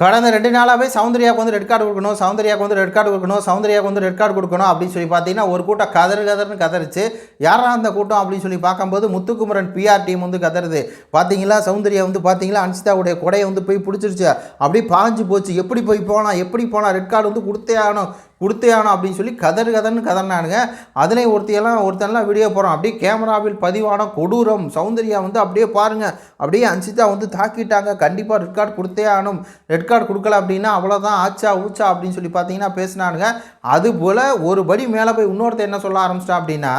கடந்த ரெண்டு நாளாகவே சௌந்தர்யாவுக்கு வந்து ரெட் கார்டு கொடுக்கணும் சௌந்தர்யாவுக்கு வந்து ரெட் கார்டு கொடுக்கணும் சௌந்தர்யாவுக்கு வந்து ரெட் கார்டு கொடுக்கணும் அப்படின்னு சொல்லி பார்த்தீங்கன்னா ஒரு கூட்டம் கதறு கதர்னு கதறிச்சு. யாரா அந்த கூட்டம் அப்படின்னு சொல்லி பார்க்கும்போது முத்துக்குமரன் பிஆர் டீம் வந்து கதறுது. பார்த்தீங்களா? சௌந்தர்யா வந்து பார்த்தீங்களா? அன்சிதாவுடைய கொடையை வந்து போய் பிடிச்சிருச்சு. அப்படியே பாஞ்சு போச்சு. எப்படி போய் போனால் எப்படி போனால் ரெட் கார்டு வந்து கொடுத்தே ஆகணும். கொடுத்தே ஆகணும் அப்படின்னு சொல்லி கதறு கதன்னு கதறினானுங்க. அதனை ஒருத்தையெல்லாம் ஒருத்தன்லாம் வீடியோ போகிறோம் அப்படியே கேமராவில் பதிவான கொடூரம் சௌந்தர்யா வந்து அப்படியே பாருங்கள் அப்படியே அன்சிதா வந்து தாக்கிட்டாங்க. கண்டிப்பாக ரெட் கார்டு கொடுத்தே ஆகணும் ரெட் கார்டு கொடுக்கல அப்படின்னா அவ்வளோதான் ஆச்சா ஊச்சா அப்படின்னு சொல்லி பார்த்தீங்கன்னா பேசினானுங்க. அதுபோல் ஒரு படி மேலே போய் இன்னொருத்தர் என்ன சொல்ல ஆரம்பிச்சிட்டா அப்படின்னா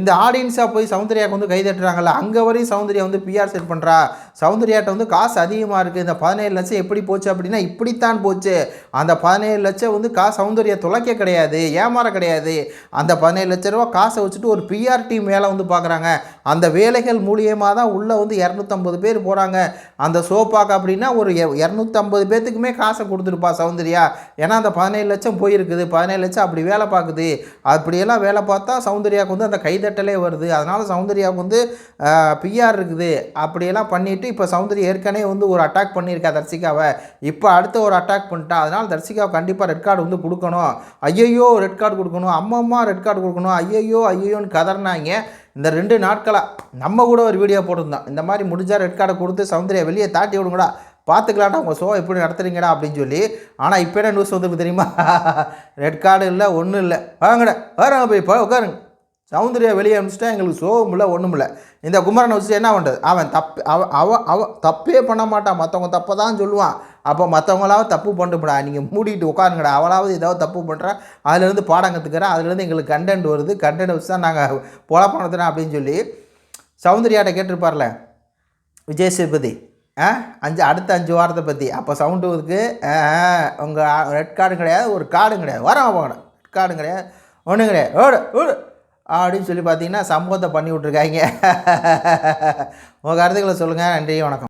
இந்த ஆடியன்ஸாக போய் சௌந்தர்யாவுக்கு வந்து கை தட்டுறாங்கல்ல அங்கே வரையும் சௌந்தர்யா வந்து பிஆர் செட் பண்ணுறா சௌந்தர்யாட்ட வந்து காசு அதிகமாக இருக்குது இந்த பதினேழு லட்சம் எப்படி போச்சு அப்படின்னா இப்படித்தான் போச்சு. அந்த பதினேழு லட்சம் வந்து காசு சௌந்தர்யா துளைக்க கிடையாது ஏமாற கிடையாது. அந்த பதினேழு லட்ச ரூபா காசை வச்சுட்டு ஒரு பிஆர் டீம் வேலை வந்து பார்க்குறாங்க அந்த வேலைகள் மூலியமாக தான் உள்ளே வந்து இரநூத்தம்பது பேர் போகிறாங்க அந்த சோப்பாக்கு அப்படின்னா ஒரு இரநூத்தம்பது பேர்த்துக்குமே காசை கொடுத்துருப்பா சௌந்தர்யா. ஏன்னா அந்த பதினேழு லட்சம் போயிருக்குது. பதினேழு லட்சம் அப்படி வேலை பார்க்குது. அப்படியெல்லாம் வேலை பார்த்தா சௌந்தர்யாவுக்கு வந்து அந்த கை கைதட்டலே வருது. அதனால் சௌந்தர்யாவுக்கு வந்து பிஆர் இருக்குது. அப்படியெல்லாம் பண்ணிவிட்டு இப்போ சௌந்தர்யா ஏற்கனவே வந்து ஒரு அட்டாக் பண்ணியிருக்கா தர்சிகாவை இப்போ அடுத்த ஒரு அட்டாக் பண்ணிட்டா அதனால் தர்சிகாவை கண்டிப்பாக ரெட் கார்டு வந்து கொடுக்கணும். ஐயையோ ரெட் கார்டு கொடுக்கணும். அம்மம்மா ரெட் கார்டு கொடுக்கணும். ஐயையோ ஐயையோன்னு கதறினாங்க. இந்த ரெண்டு நாட்களாக நம்ம கூட ஒரு வீடியோ போட்டிருந்தோம் இந்த மாதிரி முடிஞ்சால் ரெட் கார்டை கொடுத்து சௌந்தர்யா வெளியே தாட்டி விடுங்கடா. பார்த்துக்கலாம்டா உங்கள் ஷோ எப்படி நடத்துறீங்கடா அப்படின்னு சொல்லி. ஆனால் இப்போ என்ன நியூஸ் வந்துருக்கு தெரியுமா? ரெட் கார்டு இல்லை ஒன்றும் இல்லை. வாங்கடா வாங்க போய் உட்காருங்க. சௌந்தர்யா வெளியே அனுப்பிச்சிட்டா எங்களுக்கு சோகம் இல்லை ஒன்றும் இல்லை. இந்த குமரனை வச்சு என்ன பண்ணுறது அவன் தப்பு அவ அவ அவ தப்பே பண்ண மாட்டான். மற்றவங்க தப்பை தான் சொல்லுவான். அப்போ மற்றவங்களாவது தப்பு பண்ணுறா நீங்கள் மூடிட்டு உட்காருங்கடா. அவளாவது ஏதாவது தப்பு பண்ணுறா அதுலேருந்து பாடம் கற்றுக்கிறேன் அதுலேருந்து எங்களுக்கு கண்டென்ட் வருது. கண்டென்ட் வச்சு தான் நாங்கள் பொழப்பு நடத்துகிறோம் அப்படின்னு சொல்லி சௌந்தர்யாட்ட கேட்டிருப்பார்ல விஜய் சேதுபதி. ஆ? அஞ்சு அடுத்த அஞ்சு வாரத்தை பற்றி அப்போ சவுண்டு உங்கள் ரெட் கார்டும் கிடையாது ஒரு கார்டும் கிடையாது. வரோம் போகணும் ரெட் கார்டும் கிடையாது. ஒன்றும் கிடையாது. ஓடு ஓடு. அப்படின்னு சொல்லி பார்த்தீங்கன்னா சம்பவத்தை பண்ணி விட்ருக்காங்க உங்கள் கருத்துக்களை சொல்லுங்கள் நன்றி வணக்கம்.